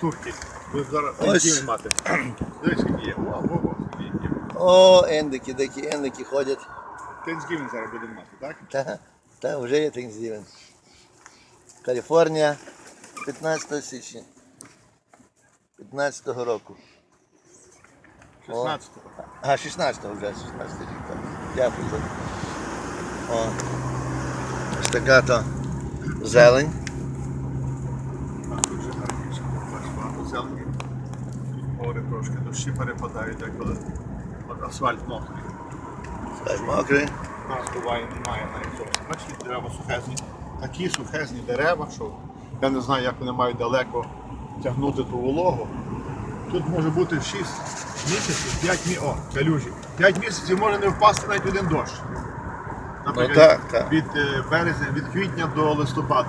турки. Ви зараз Ось. Тензгівен мати. Дивись, які є. О, о, о, які є. О, ендики, дикі ендики ходять. Тензгівен зараз будемо мати, так? Та, та вже є Тhanksgiving. Каліфорнія 15 січня. 15-го року. 16-го. А, 16-го вже, 16 рік. так. Дякую. за- О. Ось така то зелень. А тут вже гарніше. Бачиш, зелені. Гори трошки, дощі перепадають деколи. От асфальт мокрий. Скажь, мокрий. Нас буває немає навіть зовсім. Бачите, дерева сухезні. Такі сухезні дерева, що я не знаю, як вони мають далеко тягнути ту вологу. Тут може бути 6 місяців, 5 місяців, о, калюжі. 5 місяців може не впасти навіть один дощ. Наприклад, Ну так, так. від е, березня, від квітня до листопада.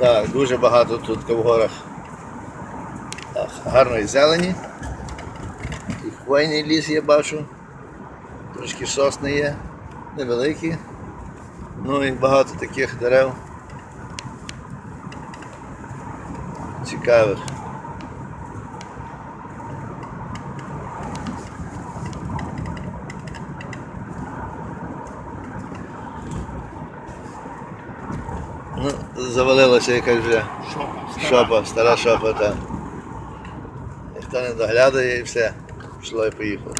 Так, дуже багато тут в горах так, гарної зелені. І хвойний ліс я бачу. Трошки сосни є, невеликі. Ну і багато таких дерев. Цікавих. Ну, завалилася якась вже Шопа, стара. шопа, стара шопа там. Ніхто не доглядає і все. Пішло і поїхало.